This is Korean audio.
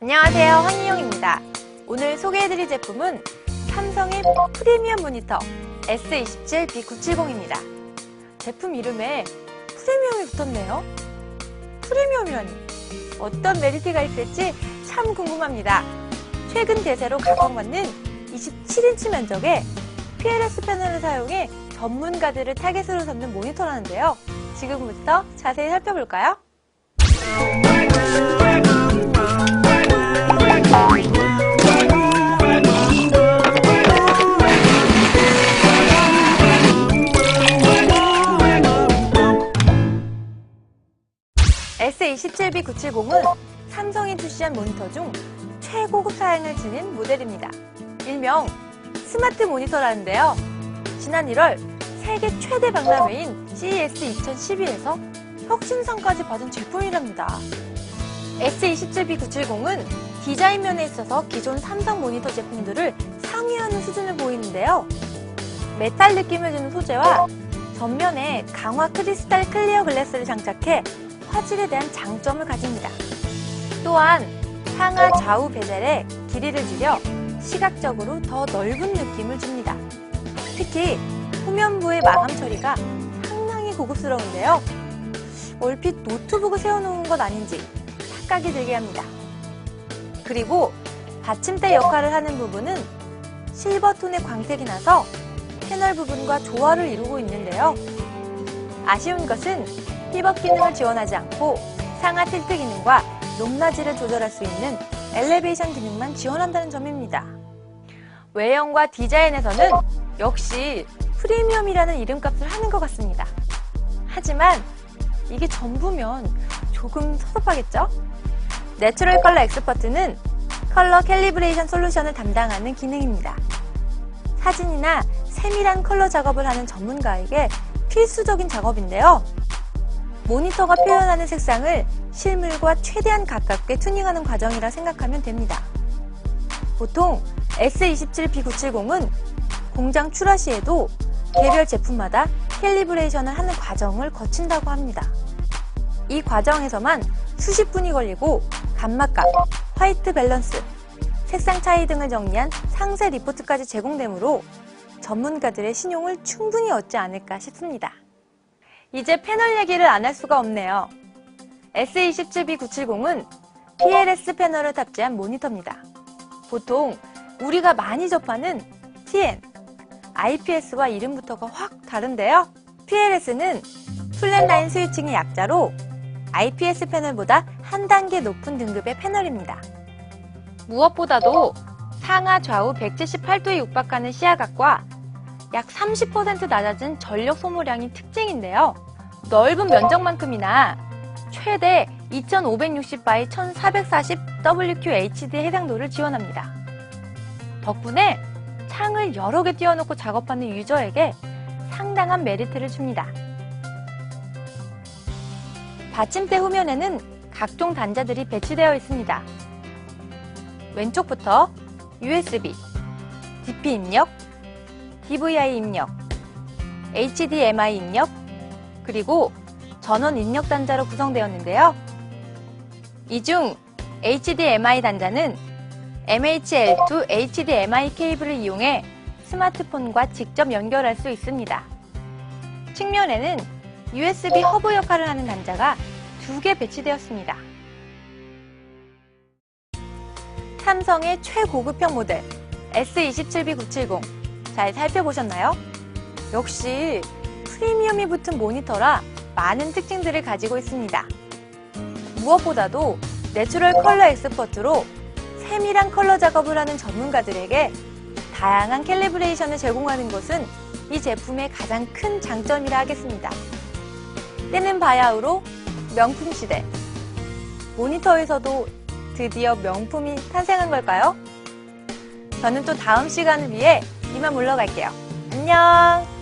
안녕하세요. 황미영입니다. 오늘 소개해드릴 제품은 삼성의 프리미엄 모니터 S27B970입니다. 제품 이름에 프리미엄이 붙었네요. 프리미엄이라니. 어떤 메리트가 있을지 참 궁금합니다. 최근 대세로 각광받는 27인치 면적의 PLS 패널을 사용해 전문가들을 타겟으로 삼는 모니터라는데요. 지금부터 자세히 살펴볼까요? S27B970은 삼성이 출시한 모니터 중 최고급 사양을 지닌 모델입니다. 일명 스마트 모니터라는데요. 지난 1월 세계 최대 박람회인 CES 2012에서 혁신상까지 받은 제품이랍니다. S27B970은 디자인 면에 있어서 기존 삼성 모니터 제품들을 상회하는 수준을 보이는데요. 메탈 느낌을 주는 소재와 전면에 강화 크리스탈 클리어 글래스를 장착해 화질에 대한 장점을 가집니다. 또한 상하 좌우 베젤의 길이를 줄여 시각적으로 더 넓은 느낌을 줍니다. 특히 후면부의 마감 처리가 상당히 고급스러운데요. 얼핏 노트북을 세워놓은 것 아닌지 착각이 들게 합니다. 그리고 받침대 역할을 하는 부분은 실버톤의 광택이 나서 패널 부분과 조화를 이루고 있는데요. 아쉬운 것은 힙업 기능을 지원하지 않고 상하 틸트 기능과 높낮이를 조절할 수 있는 엘리베이션 기능만 지원한다는 점입니다. 외형과 디자인에서는 역시 프리미엄이라는 이름값을 하는 것 같습니다. 하지만 이게 전부면 조금 섭섭하겠죠? 내추럴 컬러 엑스퍼트는 컬러 캘리브레이션 솔루션을 담당하는 기능입니다. 사진이나 세밀한 컬러 작업을 하는 전문가에게 필수적인 작업인데요. 모니터가 표현하는 색상을 실물과 최대한 가깝게 튜닝하는 과정이라 생각하면 됩니다. 보통 S27B970은 공장 출하 시에도 개별 제품마다 캘리브레이션을 하는 과정을 거친다고 합니다. 이 과정에서만 수십 분이 걸리고 감마값, 화이트 밸런스, 색상 차이 등을 정리한 상세 리포트까지 제공되므로 전문가들의 신용을 충분히 얻지 않을까 싶습니다. 이제 패널 얘기를 안 할 수가 없네요. S27B970은 PLS 패널을 탑재한 모니터입니다. 보통 우리가 많이 접하는 TN, IPS와 이름부터가 확 다른데요. PLS는 플랫라인 스위칭의 약자로 IPS 패널보다 한 단계 높은 등급의 패널입니다. 무엇보다도 상하 좌우 178도에 육박하는 시야각과 약 30% 낮아진 전력 소모량이 특징인데요. 넓은 면적만큼이나 최대 2560by 1440 WQHD 해상도를 지원합니다. 덕분에 창을 여러 개 띄워놓고 작업하는 유저에게 상당한 메리트를 줍니다. 받침대 후면에는 각종 단자들이 배치되어 있습니다. 왼쪽부터 USB, DP 입력, DVI 입력, HDMI 입력, 그리고 전원 입력 단자로 구성되었는데요. 이 중 HDMI 단자는 MHL2 HDMI 케이블을 이용해 스마트폰과 직접 연결할 수 있습니다. 측면에는 USB 허브 역할을 하는 단자가 두 개 배치되었습니다. 삼성의 최고급형 모델 S27B970 잘 살펴보셨나요? 역시 프리미엄이 붙은 모니터라 많은 특징들을 가지고 있습니다. 무엇보다도 내추럴 컬러 엑스퍼트로 세밀한 컬러 작업을 하는 전문가들에게 다양한 캘리브레이션을 제공하는 것은 이 제품의 가장 큰 장점이라 하겠습니다. 때는 바야흐로 명품 시대. 모니터에서도 드디어 명품이 탄생한 걸까요? 저는 또 다음 시간을 위해 이만 물러갈게요. 안녕!